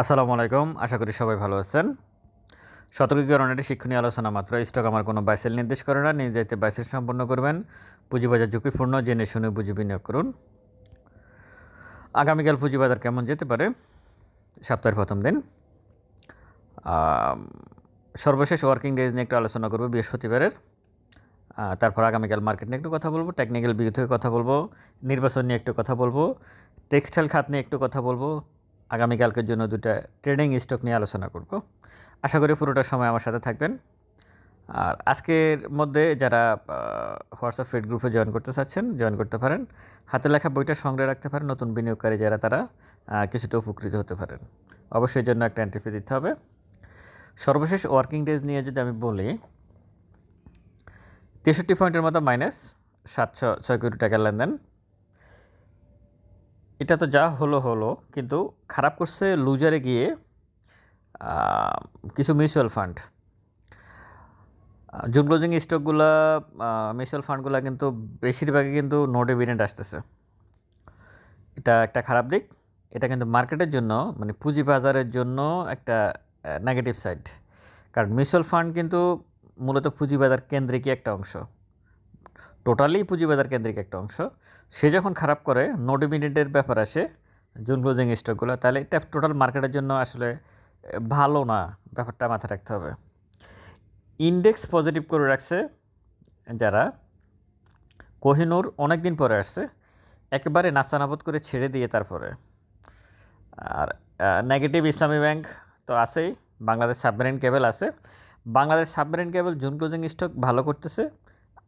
আসসালামু আলাইকুম, আশা করি সবাই ভালো আছেন। সতর্কীকরণ একটি শিক্ষণীয় আলোচনা মাত্র। স্টক আমার কোনো বাইসেল নির্দেশ করে না, নিজ বাইসেল সম্পন্ন করবেন। পুঁজিবাজার ঝুঁকিপূর্ণ, জেনে শুনে বুঝে বিনিয়োগ করুন। আগামীকাল পুঁজিবাজার কেমন যেতে পারে? সপ্তাহের প্রথম দিন। সর্বশেষ ওয়ার্কিং ডেজ নিয়ে একটু আলোচনা করব বৃহস্পতিবারের। তারপর আগামীকাল মার্কেট নিয়ে একটু কথা বলব টেকনিক্যাল ভিউ থেকে কথা বলব, নির্বাচন নিয়ে একটু কথা বলব টেক্সটাইল খাত নিয়ে একটু কথা বলব আগামীকালকের জন্য দুটা ট্রেডিং স্টক নিয়ে আলোচনা করব। আশা করি পুরোটা সময় আমার সাথে থাকবেন। আর আজকের মধ্যে যারা হোয়াটসঅ্যাপ ফিড গ্রুপে জয়েন করতে চাচ্ছেন জয়েন করতে পারেন। হাতে লেখা বইটা সংগ্রহে রাখতে পারেন। নতুন বিনিয়োগকারী যারা তারা কিছুটা উপকৃত হতে পারেন। অবশ্যই জন্য একটা এন্ট্রি ফি দিতে হবে। সর্বশেষ ওয়ার্কিং ডেজ নিয়ে যদি আমি বলি, তেষট্টি পয়েন্টের মতো মাইনাস সাতশো, ছয় কোটি টাকার লেনদেন। এটা তো যা হলো হলো। কিন্তু খারাপ করছে লুজারে গিয়ে কিছু মিউচুয়াল ফান্ড জুন ক্লোজিং স্টকগুলো মিউচুয়াল ফান্ডগুলো কিন্তু বেশিরভাগই কিন্তু নো ডিভিডেন্ড আসতেছে। এটা একটা খারাপ দিক। এটা কিন্তু মার্কেটের জন্য মানে পুঁজি বাজারের জন্য একটা নেগেটিভ সাইড কারণ মিউচুয়াল ফান্ড কিন্তু মূলত পুঁজিবাজার কেন্দ্রিকই একটা অংশ। টোটালি পুঁজিবাজার কেন্দ্রিক একটা অংশ। সে যখন খারাপ করে নো ডিভিডেন্ডের ব্যাপার আসে, জুন ক্লোজিং স্টকগুলো, তাহলে এটা টোটাল মার্কেটের জন্য আসলে ভালো না, ব্যাপারটা মাথায় রাখতে হবে। ইন্ডেক্স পজিটিভ করে রাখছে যারা, কোহিনুর অনেক দিন পরে আসছে, একেবারে নাস্তানাবুদ করে ছেড়ে দিয়ে তারপরে। আর নেগেটিভ ইসলামী ব্যাংক তো আছেই, বাংলাদেশ সাবমেরিন কেবল আছে। Bangladesh submarine cable June closing stock ভালো করতেছে,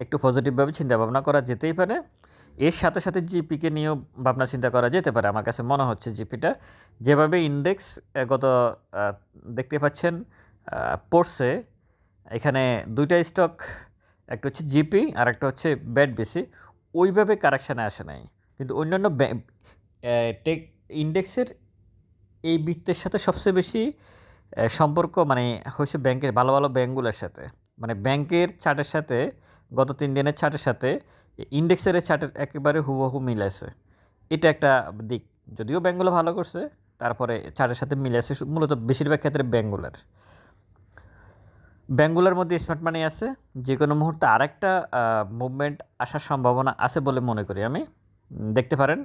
একটু পজিটিভভাবে চিন্তা ভাবনা করা যেতেই পারে। এর সাথে সাথে জিপিকে নিয়েও ভাবনা চিন্তা করা যেতে পারে। আমার কাছে মনে হচ্ছে জিপিটা যেভাবে ইন্ডেক্স গত দেখতে পাচ্ছেন পড়ছে এখানে দুইটা স্টক একটা হচ্ছে জিপি আর একটা হচ্ছে ব্যাট বেসি ওইভাবে কারেকশানে আসে নাই। কিন্তু অন্যান্য টেক ইন্ডেক্সের এই বৃত্তের সাথে সবচেয়ে বেশি সম্পর্ক মানে হচ্ছে ব্যাংকের, ভালো ভালো ব্যাঙ্কগুলোর সাথে। মানে ব্যাংকের চার্টের সাথে, গত তিন দিনের চার্টের সাথে ইন্ডেক্সের চার্টের একেবারে হুবহু মিল আছে এটা একটা দিক। যদিও ব্যাংকগুলো ভালো করছে, তারপরে চার্টের সাথে মিলে আছে মূলত বেশিরভাগ ক্ষেত্রে ব্যাংকগুলোর ব্যাংকগুলোর মধ্যে স্মার্ট মানি আছে। যে কোনো মুহূর্তে আরেকটা মুভমেন্ট আসার সম্ভাবনা আছে বলে মনে করি আমি। দেখতে পারেন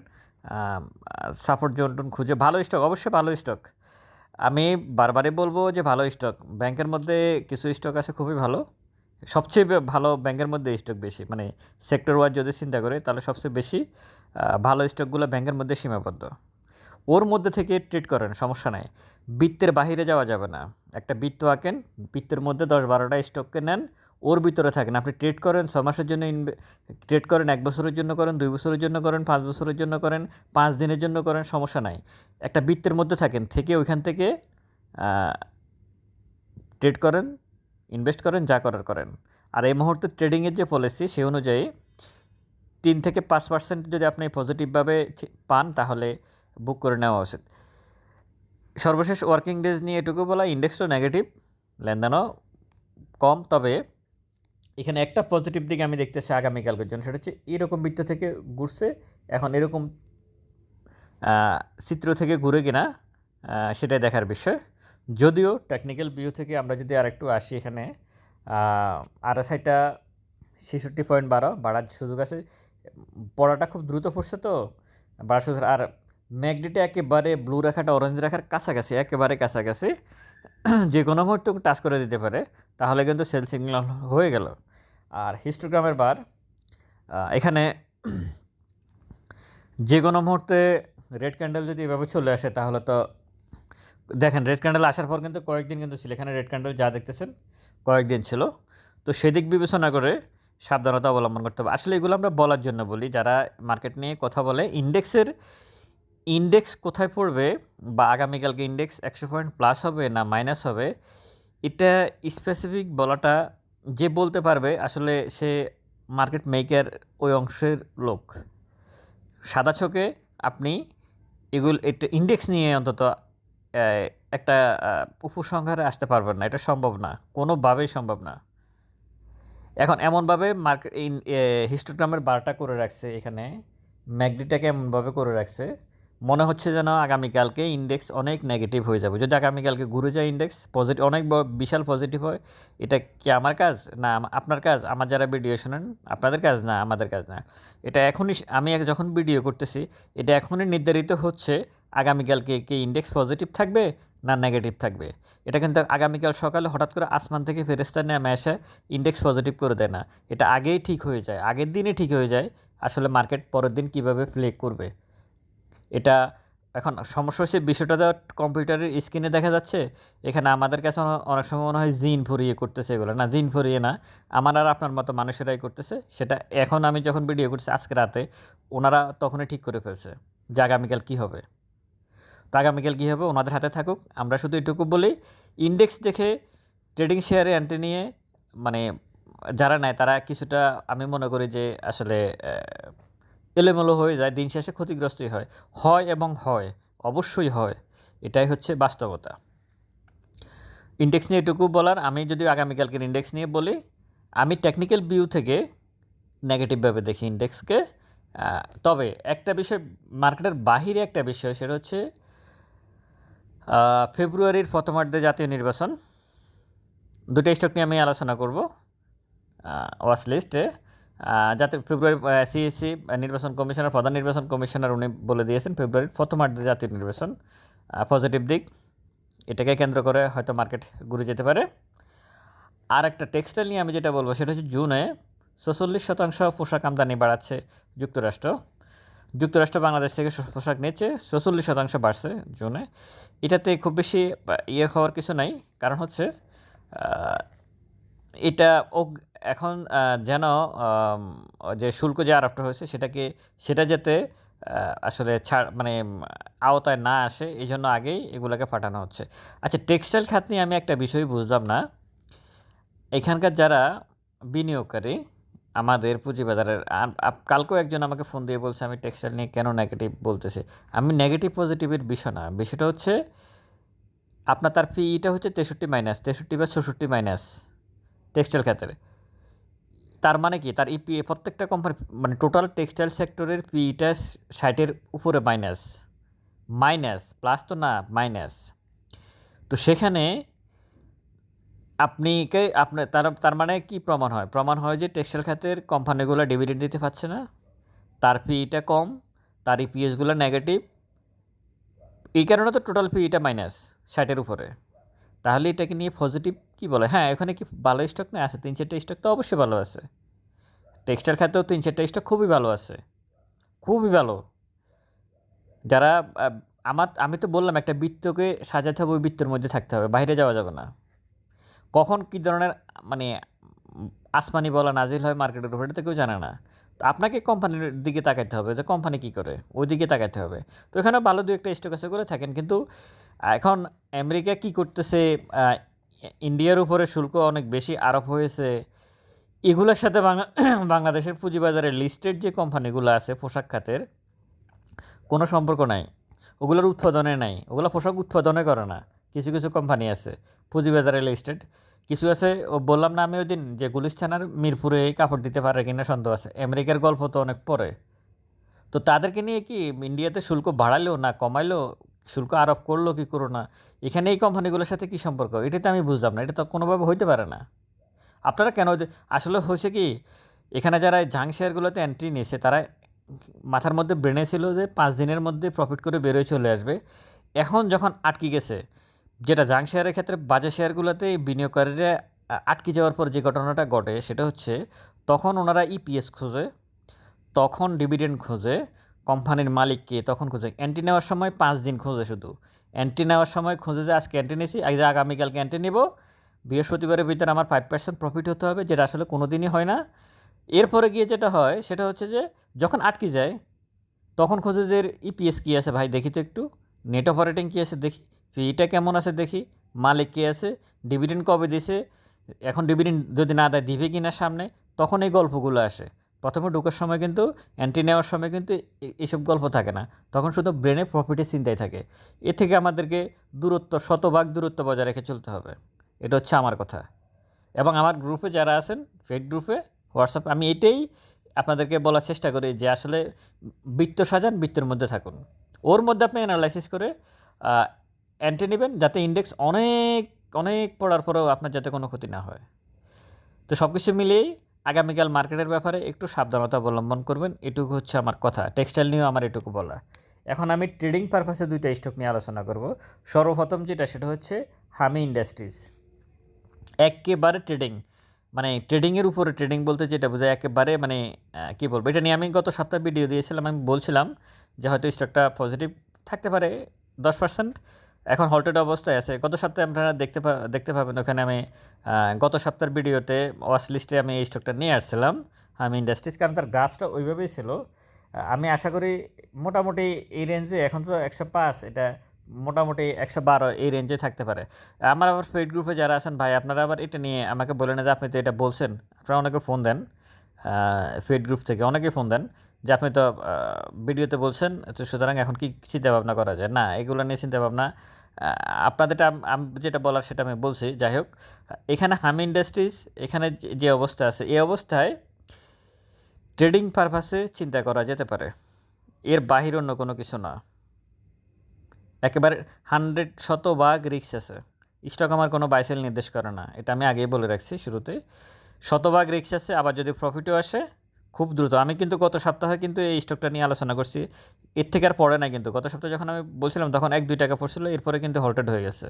সাপোর্ট জোন খুঁজে ভালো স্টক অবশ্যই ভালো স্টক আমি বারবারই বলব যে ভালো স্টক ব্যাংকের মধ্যে কিছু স্টক আছে খুবই ভালো। সবচেয়ে ভালো ব্যাংকের মধ্যে স্টক বেশি। মানে সেক্টর ওয়াইজ যদি চিন্তা করে, তাহলে সবচেয়ে বেশি ভালো স্টকগুলো ব্যাংকের মধ্যে সীমাবদ্ধ। ওর মধ্যে থেকে ট্রেড করেন, সমস্যা নাই। বৃত্তের বাইরে যাওয়া যাবে না। একটা বৃত্ত আঁকেন, বৃত্তের মধ্যে দশ বারোটা স্টককে নেন, ওর ভিতরে থাকেন। আপনি ট্রেড করেন, ছ মাসের জন্য ইনভে ট্রেড করেন, এক বছরের জন্য করেন, দুই বছরের জন্য করেন, পাঁচ বছরের জন্য করেন, পাঁচ দিনের জন্য করেন, সমস্যা নাই। একটা বৃত্তের মধ্যে থাকেন, থেকে ওইখান থেকে ট্রেড করেন ইনভেস্ট করেন, যা করার করেন। আর এই মুহূর্তে ট্রেডিংয়ের যে পলিসি সেই অনুযায়ী তিন থেকে পাঁচ পার্সেন্ট যদি আপনি পজিটিভভাবে পান, তাহলে বুক করে নেওয়া উচিত। সর্বশেষ ওয়ার্কিং ডেজ নিয়ে এটুকু বলা ইন্ডেক্সও নেগেটিভ লেনদেনও কম, তবে এখানে একটা পজিটিভ দিক আমি দেখতেছি আগামীকালকের জন্য, সেটা হচ্ছে এরকম বৃত্ত থেকে ঘুরছে, এখন এরকম চিত্র থেকে ঘুরে কিনা সেটাই দেখার বিষয়। যদিও টেকনিক্যাল ভিউ থেকে আমরা যদি আরেকটু আসি এখানে আরএসআইটা ছেষট্টি পয়েন্ট বারো, বাড়ার সুযোগ আছে। পড়াটা খুব দ্রুত পড়ছে তো, বাড়ার সুযোগ আর ম্যাগডিটা একেবারে ব্লু রেখাটা অরেঞ্জ রেখার কাছাকাছি, একেবারে কাছাকাছি যে কোনো মুহূর্তে টাচ করে দিতে পারে, তাহলে কিন্তু সেল সিগন্যাল হয়ে গেল। আর হিস্টোগ্রামের বার এখানে যে কোনো মুহূর্তে রেড ক্যান্ডেল যদি এভাবে চলে আসে, তাহলে তো দেখেন রেড ক্যান্ডেল আসার পর কিন্তু কয়েকদিন কিন্তু ছিল। এখানে রেড ক্যান্ডেল যা দেখতেছেন, কয়েকদিন ছিল। তো সেদিক বিবেচনা করে সাবধানতা অবলম্বন করতে হবে। আসলে এগুলো আমরা বলার জন্য বলি, যারা মার্কেট নিয়ে কথা বলে ইন্ডেক্সের ইন্ডেক্স কোথায় পড়বে বা আগামীকালকে ইন্ডেক্স একশো পয়েন্ট প্লাস হবে না মাইনাস হবে, এটা স্পেসিফিক বলাটা যে বলতে পারবে, আসলে সে মার্কেট মেকার ওই অংশের লোক। সাদা চোখে আপনি এগুলো, এটা ইন্ডেক্স নিয়ে অন্তত একটা উপসংহারে আসতে পারবেন না। এটা সম্ভব না। কোনোভাবেই সম্ভব না। এখন এমনভাবে মার্কেট হিস্টোগ্রামের বারটা করে রাখছে এখানে। ম্যাগডিটাকে এমনভাবে করে রাখছে। মনে হচ্ছে যেন আগামীকালকে ইন্ডেক্স অনেক নেগেটিভ হয়ে যাবে। যদি আগামীকালকে ঘুরে যায় ইন্ডেক্স পজিটিভ অনেক বিশাল পজিটিভ হয়। এটা কি আমার কাজ? না আপনার কাজ? আমার যারা ভিডিও শোনেন, আপনাদের কাজ? না, আমাদের কাজ না। এটা এখনই, আমি যখন ভিডিও করতেছি, এটা এখনই নির্ধারিত হচ্ছে আগামীকালকে কি ইন্ডেক্স পজিটিভ থাকবে না নেগেটিভ থাকবে? এটা কিন্তু আগামীকাল সকালে হঠাৎ করে আসমান থেকে ফেরেস্তা নেমে এসে ইন্ডেক্স পজিটিভ করে দেয় না। এটা আগেই ঠিক হয়ে যায়, আগের দিনই ঠিক হয়ে যায়। আসলে মার্কেট পরের দিন কীভাবে প্লে করবে? এটা এখন সমস্যা হচ্ছে বিষয়টা তো কম্পিউটারের স্ক্রিনে দেখা যাচ্ছে। এখানে আমাদের কাছে অনেক সময় মনে হয় জিন ফুরিয়ে করতেছে এগুলো। না, জিন ফুরিয়ে না। আমার আর আপনার মতো মানুষেরাই করতেছে। সেটা এখন আমি যখন ভিডিও করছি আজকে রাতে, ওনারা তখনই ঠিক করে ফেলছে যে আগামীকাল কী হবে। আগামীকাল কী হবে? ওনাদের হাতে থাকুক। আমরা শুধু এটুকু বলি ইন্ডেক্স দেখে ট্রেডিং শেয়ারে এন্ট্রি নিয়ে মানে যারা নেয় তারা কিছুটা আমি মনে করি যে আসলে এলোমেলো হয়ে যায়, দিন শেষে ক্ষতিগ্রস্তই হয়। হয় এবং হয়, অবশ্যই হয়। এটাই হচ্ছে বাস্তবতা। ইন্ডেক্স নিয়ে এটুকু বলার, আমি যদি আগামীকালকের ইন্ডেক্স নিয়ে বলি, আমি টেকনিক্যাল ভিউ থেকে নেগেটিভভাবে দেখি ইন্ডেক্সকে তবে একটা বিষয় মার্কেটের বাহিরে একটা বিষয়, সেটা হচ্ছে ফেব্রুয়ারির প্রথমার্ধে জাতীয় নির্বাচন। দুটো স্টক নিয়ে আমি আলোচনা করব। ওয়াচ লিস্টে যাতে ফেব্রুয়ারি সিএসসি নির্বাচন কমিশনার, প্রধান নির্বাচন কমিশনার উনি বলে দিয়েছেন ফেব্রুয়ারির প্রথমার্ধে জাতীয় নির্বাচন। পজিটিভ দিক, এটাকে কেন্দ্র করে হয়তো মার্কেট ঘুরে যেতে পারে। আর একটা টেক্সটাইল নিয়ে আমি যেটা বলব, সেটা হচ্ছে জুনে ছচল্লিশ শতাংশ পোশাক আমদানি বাড়াচ্ছে যুক্তরাষ্ট্র। যুক্তরাষ্ট্র বাংলাদেশ থেকে পোশাক নিচ্ছে ছচল্লিশ শতাংশ বাড়ছে জুনে। এটাতে খুব বেশি ইয়ে হওয়ার কিছু নাই, কারণ হচ্ছে এটা ও এখন যেন যে শুল্ক যে আরোপটা হয়েছে সেটাকে, সেটা যাতে আসলে ছাড় মানে আওতায় না আসে, এই জন্য আগেই এগুলোকে পাঠানো হচ্ছে। আচ্ছা টেক্সটাইল খাত নিয়ে আমি একটা বিষয় বুঝলাম না। এখানকার যারা বিনিয়োগকারী আমাদের পুঁজিবাজারের আ- আপ- কালকেও একজন আমাকে ফোন দিয়ে বলছে, আমি টেক্সটাইল নিয়ে কেন নেগেটিভ বলতেছি? আমি নেগেটিভ পজিটিভের বিষয় না। বিষয়টা হচ্ছে, আপনার তার পিইটা হচ্ছে তেষট্টি মাইনাস তেষট্টি বা চৌষট্টি মাইনাস টেক্সটাইল খাতের তার মানে কি? তার ইপি প্রত্যেকটা কোম্পানি মানে টোটাল টেক্সটাইল সেক্টরের পিইটা ষাটের উপরে মাইনাস মাইনাস প্লাস তো না মাইনাস তো সেখানে আপনি কে আপনার তার তার মানে কি প্রমাণ হয়? প্রমাণ হয় যে টেক্সটাইল খাতের কোম্পানিগুলো ডিভিডেন্ড দিতে পারছে না, তার পিইটা কম, তার ইপিএসগুলো নেগেটিভ এই কারণে তো টোটাল পিইটা মাইনাস ষাটের উপরে। তাহলে এটাকে নিয়ে পজিটিভ কি বলে? হ্যাঁ এখানে কি ভালো স্টক না আছে? তিন চারটে স্টক তো অবশ্যই ভালো আছে। টেক্সটাইল খাতেও তিন চারটা স্টক খুবই ভালো আছে। খুবই ভালো। যারা আমার, আমি তো বললাম একটা বৃত্তকে সাজাতে হবে, ওই বৃত্তের মধ্যে থাকতে হবে, বাইরে যাওয়া যাবে না। কখন কী ধরনের মানে আসমানি বলা নাজিল হয় মার্কেটের উপরে তো কেউ জানে না। তো আপনাকে কোম্পানির দিকে তাকাইতে হবে যে কোম্পানি কী করে ওই দিকে তাকাইতে হবে। তো এখানে ভালো দু একটা স্টক আছে করে থাকেন, কিন্তু এখন আমেরিকা কি করতেছে ইন্ডিয়ার উপরে শুল্ক অনেক বেশি আরোপ হয়েছে। এগুলোর সাথে বাংলা, বাংলাদেশের পুঁজিবাজারে লিস্টেড যে কোম্পানিগুলো আছে, পোশাক খাতের, কোনো সম্পর্ক নাই। ওগুলোর উৎপাদনে নাই, ওগুলো পোশাক উৎপাদনে করে না। কিছু কিছু কোম্পানি আছে। পুঁজিবাজারে লিস্টেড কিছু আছে, ও বললাম না আমি ওই দিন যে গুলিস্তানার মিরপুরে কাপড় দিতে পারে কিনা সন্দেহ আছে। আমেরিকার গল্প তো অনেক পরে। তো তাদেরকে নিয়ে কি ইন্ডিয়াতে শুল্ক বাড়ালো না কমাইলো? শুল্ক আরোপ করল কি করো না? এখানে এই কোম্পানিগুলোর সাথে কি সম্পর্ক? এটা তো আমি বুঝলাম না, এটা তো কোনোভাবে হইতে পারে না। আপনারা কেন আসলে হয়েছে কি, এখানে যারা জাং শেয়ারগুলোতে এন্ট্রি নিয়েছে, তারা মাথার মধ্যে ব্রেনে ছিল যে পাঁচ দিনের মধ্যে প্রফিট করে বেরোয় চলে আসবে। এখন যখন আটকে গেছে যেটা জাং শেয়ারের ক্ষেত্রে বাজে শেয়ারগুলোতে বিনিয়োগকারীরা আটকে যাওয়ার পর যে ঘটনাটা ঘটে সেটা হচ্ছে, তখন ওনারা ইপিএস খোঁজে, তখন ডিভিডেন্ড খোঁজে কোম্পানির মালিককে তখন খোঁজে। অ্যান্টি নেওয়ার সময় পাঁচ দিন খোঁজে শুধু। অ্যান্টি নেওয়ার সময় খোঁজে যে আজকে এন্ট্রি নিয়েছি আজ আগামীকালকে এন্ট্রি নেব, বৃহস্পতিবারের ভিতরে আমার ফাইভ পার্সেন্ট প্রফিট হতে হবে, যেটা আসলে কোনো দিনই হয় না। এরপরে গিয়ে যেটা হয়, সেটা হচ্ছে যে যখন আটকে যায়, তখন খোঁজে যে ইপিএস কী আছে, ভাই দেখি তো একটু নেট অপারেটিং কী আছে দেখি। ফিটা কেমন আছে দেখি? মালিক কে আছে? ডিভিডেন্ড কবে দিছে? এখন ডিভিডেন্ড যদি না দেয়, দিবে কি না সামনে? তখন এই গল্পগুলো আসে। প্রথমে ঢোকার সময় কিন্তু এন্ট্রি নেওয়ার সময় কিন্তু এইসব গল্প থাকে না। তখন শুধু ব্রেনে প্রফিটের চিন্তাই থাকে। এ থেকে আমাদেরকে দূরত্ব, শতভাগ দূরত্ব বজায় রেখে চলতে হবে। এটা হচ্ছে আমার কথা। এবং আমার গ্রুপে যারা আছেন ফেক গ্রুপে হোয়াটসঅ্যাপ আমি এটাই আপনাদেরকে বলার চেষ্টা করি যে আসলে বৃত্ত সাজান, বৃত্তের মধ্যে থাকুন। ওর মধ্যে আপনি অ্যানালাইসিস করে অ্যান্টি নেবেন যাতে ইন্ডেক্স অনেক অনেক পড়ার পরেও আপনার যাতে কোনো ক্ষতি না হয়। তো সব কিছু মিলিয়েই আগামীকাল মার্কেটের ব্যাপারে একটু সাবধানতা অবলম্বন করবেন, এটুকু হচ্ছে আমার কথা। টেক্সটাইল নিয়েও আমার এটুকু বলা। এখন আমি ট্রেডিং পারপাসে দুইটা স্টক নিয়ে আলোচনা করব। সর্বপ্রথম যেটা, সেটা হচ্ছে হামি ইন্ডাস্ট্রিজ একেবারে ট্রেডিং মানে ট্রেডিংয়ের উপরে ট্রেডিং বলতে যেটা বোঝায়, একেবারে মানে কী বলব, এটা নিয়ে আমি গত সপ্তাহে ভিডিও দিয়েছিলাম, আমি বলছিলাম যে হয়তো স্টকটা পজিটিভ থাকতে পারে দশ পার্সেন্ট এখন হল্টেড অবস্থায় আছে। গত সপ্তাহে আপনারা দেখতে দেখতে পাবেন ওখানে আমি গত সপ্তাহের ভিডিওতে ওয়াশ লিস্টে আমি এই স্টকটা নিয়ে আসছিলাম। আমি ইন্ডাস্ট্রিজ কারণ তার গ্রাফটা ওইভাবেই ছিল। আমি আশা করি মোটামুটি এই রেঞ্জে এখন তো একশো পাঁচ, এটা মোটামুটি একশো বারো এই রেঞ্জে থাকতে পারে। আমার আবার ফেড গ্রুপে যারা আছেন, ভাই, আপনারা আবার এটা নিয়ে আমাকে বলে না যে আপনি তো এটা বলছেন। আপনারা অনেকে ফোন দেন ফেড গ্রুপ থেকে অনেকে ফোন দেন। যে আপনি তো ভিডিওতে বলছেন তো সুতরাং এখন কি চিন্তা ভাবনা করা যায়? না এগুলো নিয়ে চিন্তা ভাবনা আহ, আপনাদেরটা আম- যেটা বলার সেটা আমি বলছি যাই হোক এখানে হাম ইন্ডাস্ট্রিজ এখানে যে- যে অবস্থা আছে এই অবস্থায় ট্রেডিং পারপাসে চিন্তা করা যেতে পারে। এর বাহির অন্য কোনো কিছু না। একেবারে হান্ড্রেড শতভাগ রিক্স আছে। স্টক আমার কোনো বাইসেল নির্দেশ করে না। এটা আমি আগেই বলে রাখছি শুরুতে। শতভাগ রিক্স আছে আবার যদি প্রফিটও আসে খুব দ্রুত। আমি কিন্তু গত সপ্তাহে কিন্তু এই স্টকটা নিয়ে আলোচনা করছি। এর থেকে আর পড়ে না কিন্তু। গত সপ্তাহে যখন আমি বলছিলাম, তখন এক, দুই টাকা পড়ছিল, এরপরে কিন্তু হল্টেড হয়ে গেছে।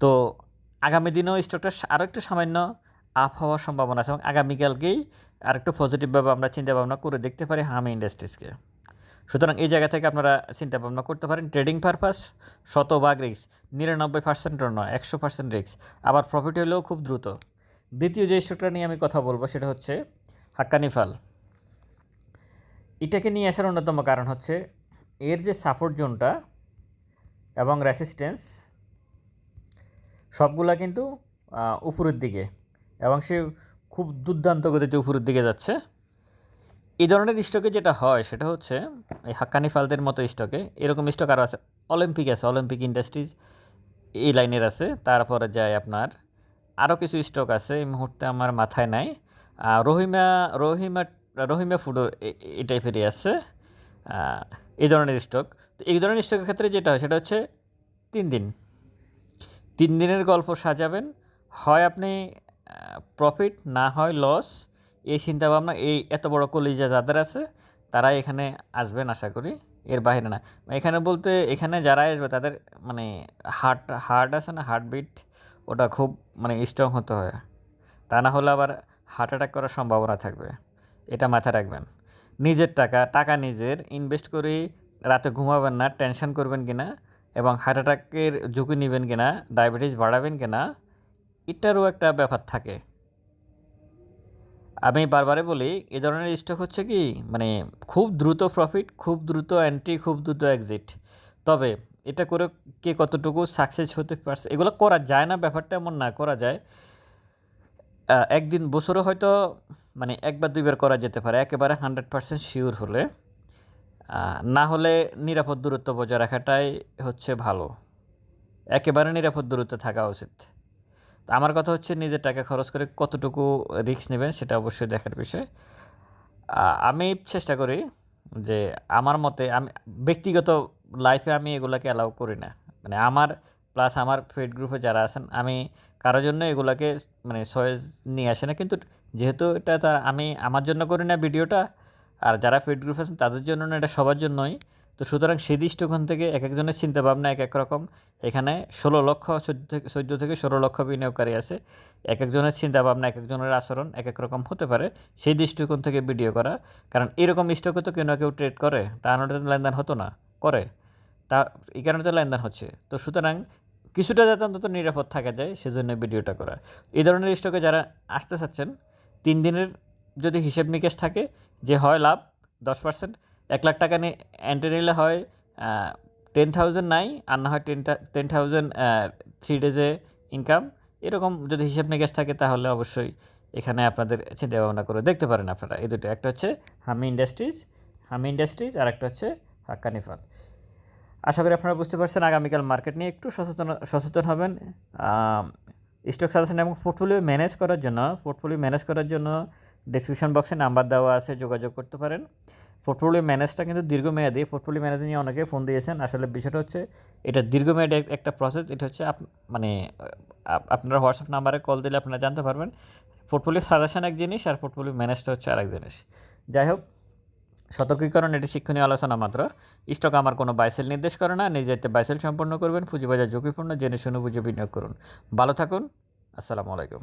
তো আগামী দিনেও স্টকটা আরও একটু সামান্য আপ হওয়ার সম্ভাবনা আছে এবং আগামীকালকেই আরেকটু পজিটিভভাবে আমরা চিন্তা ভাবনা করে দেখতে পারি হামি ইন্ডাস্ট্রিজকে সুতরাং এই জায়গা থেকে আপনারা চিন্তা ভাবনা করতে পারেন। ট্রেডিং পারপাস শতভাগ রিক্স নিরানব্বই পার্সেন্টও নয় একশো পার্সেন্ট রিক্স আবার প্রফিট হলেও খুব দ্রুত। দ্বিতীয় যে স্টকটা নিয়ে আমি কথা বলব, সেটা হচ্ছে হাক্কানি ফাল। এটাকে নিয়ে আসার অন্যতম কারণ হচ্ছে এর যে সাপোর্ট জোনটা এবং রেসিস্ট্যান্স সবগুলা কিন্তু উপরের দিকে এবং সে খুব দুর্দান্ত গতিতে উপরের দিকে যাচ্ছে। এই ধরনের স্টকে যেটা হয় সেটা হচ্ছে এই হাক্কানি ফালদের মতো স্টকে এরকম স্টক আরও আছে। অলিম্পিক আছে অলিম্পিক ইন্ডাস্ট্রিজ এই লাইনের আছে। তারপরে যায় আপনার আরও কিছু স্টক আছে, এই মুহূর্তে আমার মাথায় নাই। রহিমা রহিমা রহিমা ফুডও এই টাইপেরই আছে। এই ধরনের স্টক তো এই ধরনের স্টকের ক্ষেত্রে যেটা হয়, সেটা হচ্ছে তিন দিন। তিন দিনের গল্প সাজাবেন। হয় আপনি প্রফিট না হয় লস এই চিন্তাভাবনা, এই এত বড় কলিজা যাদের আছে তারা এখানে আসবেন আশা করি। এর বাইরে না। এখানে বলতে, এখানে যারা আসবে, তাদের মানে হার্ট হার্ট আছে না হার্টবিট ওটা খুব মানে স্ট্রং হতে হয়। তা না হলে আবার হার্ট অ্যাটাক করার সম্ভাবনা থাকবে। এটা মাথায় রাখবেন। নিজের টাকা টাকা নিজের, ইনভেস্ট করে রাতে ঘুমাবেন না, টেনশন করবেন কিনা এবং হার্ট অ্যাটাকের ঝুঁকি নেবেন কিনা, ডায়াবেটিস বাড়াবেন কিনা, এটারও একটা ব্যাপার থাকে। আমি বারবারে বলি, এ ধরনের স্টক হচ্ছে কি মানে খুব দ্রুত প্রফিট খুব দ্রুত এন্ট্রি খুব দ্রুত এক্সিট তবে এটা করে কে কতটুকু সাকসেস হতে পারছে, এগুলো করা যায় না, ব্যাপারটা এমন না, করা যায় একদিন বছরে হয়তো মানে একবার দুইবার করা যেতে পারে, একেবারে হান্ড্রেড পার্সেন্ট শিওর হলে। না হলে নিরাপদ দূরত্ব বজায় রাখাটাই হচ্ছে ভালো। একেবারে নিরাপদ দূরত্বে থাকা উচিত। তো আমার কথা হচ্ছে নিজের টাকা খরচ করে কতটুকু রিস্ক নেবেন সেটা অবশ্যই দেখার বিষয়। আমি চেষ্টা করি যে আমার মতে আমি, ব্যক্তিগত লাইফে আমি এগুলাকে অ্যালাউ করি না। মানে আমার প্লাস আমার ফেড গ্রুপে যারা আছেন, আমি কারোর জন্য এগুলাকে মানে সয়েজ নিয়ে আসে না। কিন্তু যেহেতু এটা তার আমি আমার জন্য করি না ভিডিওটা, আর যারা ফেড গ্রুপ আছেন তাদের জন্য না, এটা সবার জন্যই। তো সুতরাং সেই দৃষ্টিকোণ থেকে এক একজনের চিন্তাভাবনা এক এক রকম। এখানে ষোলো লক্ষ, চোদ্দ থেকে ষোলো লক্ষ বিনিয়োগকারী আছে। এক একজনের চিন্তাভাবনা, এক একজনের আচরণ এক এক রকম হতে পারে। সেই দৃষ্টিকোণ থেকে ভিডিও করা। কারণ এরকম স্টকে তো কেউ না কেউ ট্রেড করে। তা লেনদেন হতো না, করে। তা, এই কারণে তো লেনদেন হচ্ছে। তো সুতরাং কিছুটা যাতে অন্তত নিরাপদ থাকা যায়, সেজন্য ভিডিওটা করা। এই ধরনের স্টকে যারা আসতে চাচ্ছেন, তিন দিনের যদি হিসেব নিকেশ থাকে যে হয় লাভ দশ পার্সেন্ট এক লাখ টাকা নিয়ে এন্ট্রি নিলে হয় টেন থাউজেন্ড নাই, আর না হয় টেন টেন থাউজেন্ড থ্রি ডেজে ইনকাম এরকম যদি হিসেব নিকেশ থাকে, তাহলে অবশ্যই এখানে আপনাদের চিন্তা ভাবনা করে দেখতে পারেন আপনারা। এই দুটো, একটা হচ্ছে হামি ইন্ডাস্ট্রিজ হামি ইন্ডাস্ট্রিজ আর একটা হচ্ছে হাক্কানি ফাল আশা করি আপনারা বুঝতে পারছেন, আগামীকাল মার্কেট নিয়ে একটু সচেতন সচেতন হবেন। স্টক সাজেশন এবং পোর্টফোলিও ম্যানেজ করার জন্য পোর্টফোলিও ম্যানেজ করার জন্য ডিসক্রিপশন বক্সে নাম্বার দেওয়া আছে, যোগাযোগ করতে পারেন। পোর্টফোলিও ম্যানেজটা কিন্তু দীর্ঘমেয়াদী। পোর্টফোলিও ম্যানেজ নিয়ে অনেকে ফোন দিয়েছেন। আসলে বিষয়টা হচ্ছে, এটা দীর্ঘমেয়াদী একটা প্রসেস এটা হচ্ছে মানে আপ- আপনার হোয়াটসঅ্যাপ নাম্বারে কল দিলে আপনারা জানতে পারবেন। পোর্টফোলিও সাজেশন এক জিনিস আর পোর্টফোলিও ম্যানেজটা হচ্ছে আরেক জিনিস। যাই হোক সতর্কীকরণ, এটি শিক্ষণীয় আলোচনা মাত্র। স্টক আমার কোনো বাইসেল নির্দেশ করে না নিজেতে বাইসেল সম্পন্ন করবেন, পুঁজিবাজার ঝুঁকিপূর্ণ, জেনে শুনে বুঝে বিনিয়োগ করুন। ভালো থাকুন, আসসালামু আলাইকুম।